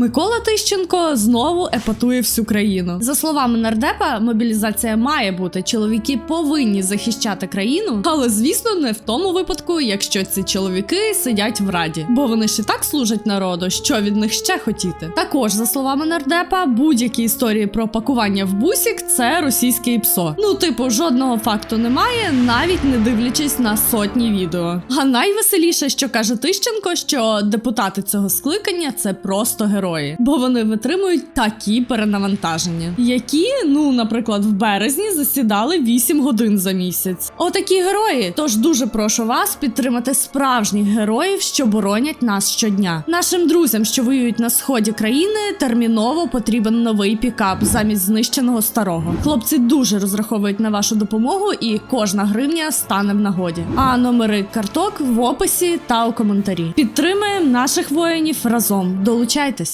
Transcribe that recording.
Микола Тищенко знову епатує всю країну. За словами нардепа, мобілізація має бути. Чоловіки повинні захищати країну, але звісно, не в тому випадку, якщо ці чоловіки сидять в раді, бо вони і так служать народу. Що від них ще хотіти? Також за словами нардепа, будь-які історії про пакування в бусік це російське ІПСО. Ну, типу, жодного факту немає, навіть не дивлячись на сотні відео. А найвеселіше, що каже Тищенко, що депутати цього скликання це просто герої, бо вони витримують такі перенавантаження, які, ну, наприклад, в березні засідали 8 годин за місяць. Отакі герої. Тож дуже прошу вас підтримати справжніх героїв, що боронять нас щодня. Нашим друзям, що воюють на сході країни, терміново потрібен новий пікап замість знищеного старого. Хлопці дуже розраховують на вашу допомогу, і кожна гривня стане в нагоді. А номери карток в описі та у коментарі. Підтримаємо наших воїнів разом. Долучайтесь.